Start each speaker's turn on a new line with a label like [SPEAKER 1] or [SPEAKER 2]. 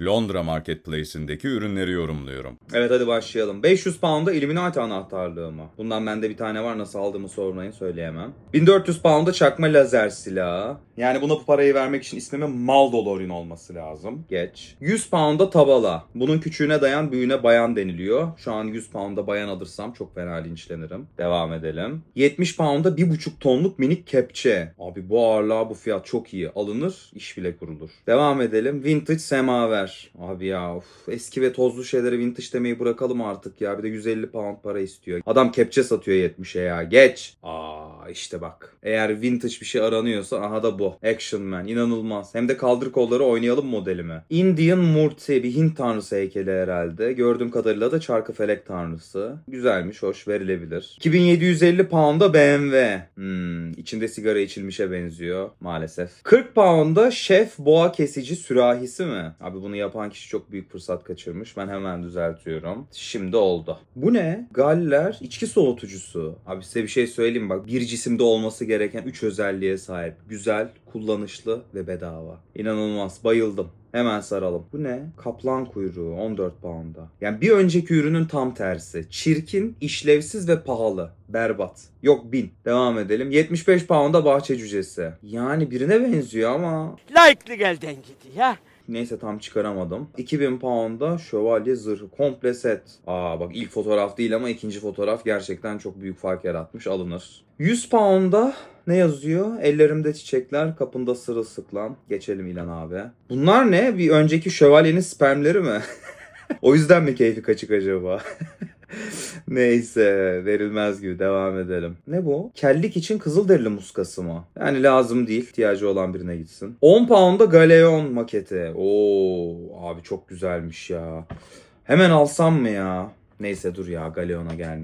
[SPEAKER 1] Londra Marketplace'indeki ürünleri yorumluyorum.
[SPEAKER 2] Evet hadi başlayalım. 500 pound'a Illuminati anahtarlığı mı? Bundan bende bir tane var nasıl aldığımı sormayın söyleyemem. 1400 pound'a çakma lazer silahı. Yani buna bu parayı vermek için ismime Maldolorin olması lazım. Geç. 100 pound'a tabala. Bunun küçüğüne dayan büyüğüne bayan deniliyor. Şu an 100 pound'a bayan alırsam çok fena linçlenirim. Devam edelim. 70 pound'a 1,5 tonluk minik kepçe. Abi bu ağırlığa bu fiyat çok iyi. Alınır iş bile kurulur. Devam edelim. Vintage semaver. Abi ya of, eski ve tozlu şeylere vintage demeyi bırakalım artık ya. Bir de 150 pound para istiyor. Adam kepçe satıyor 70'e ya. Geç. Aa işte bak. Eğer vintage bir şey aranıyorsa aha da bu. Action Man. inanılmaz. Hem de kaldır kolları oynayalım modelimi. Indian Murti bir Hint tanrısı heykeli herhalde. Gördüğüm kadarıyla da çarkı felek tanrısı. Güzelmiş, hoş verilebilir. 2750 pound'a BMW. Hmm, içinde sigara içilmişe benziyor maalesef. 40 pound'a şef boğa kesici sürahisi mi? Abi bunu yapan kişi çok büyük fırsat kaçırmış. Ben hemen düzeltiyorum. Şimdi oldu. Bu ne? Galler içki soğutucusu. Abi size bir şey söyleyeyim bak. Bir cisimde olması gereken 3 özelliğe sahip. Güzel, kullanışlı ve bedava. İnanılmaz. Bayıldım. Hemen saralım. Bu ne? Kaplan kuyruğu 14 pound'a. Yani bir önceki ürünün tam tersi. Çirkin, işlevsiz ve pahalı. Berbat. Yok 1000. Devam edelim. 75 pound'a bahçe cücesi. Yani birine benziyor ama
[SPEAKER 3] Layıklı gelden gidi ya.
[SPEAKER 2] Neyse tam çıkaramadım. 2000 pound'a şövalye zırhı. Komple set. Aa bak ilk fotoğraf değil ama ikinci fotoğraf gerçekten çok büyük fark yaratmış. Alınır. 100 pound'a ne yazıyor? Ellerimde çiçekler, kapında sırılsıklam. Geçelim İlan abi. Bunlar ne? Bir önceki şövalyenin spermleri mi? o yüzden mi keyfi kaçık acaba? Neyse verilmez gibi devam edelim. Ne bu? Kellik için kızılderili muskası mı? Yani lazım değil. ihtiyacı olan birine gitsin. 10 pound'a Galeon maketi. Oo abi çok güzelmiş ya. Hemen alsam mı ya? Neyse dur ya Galeon'a gelmeyeyim.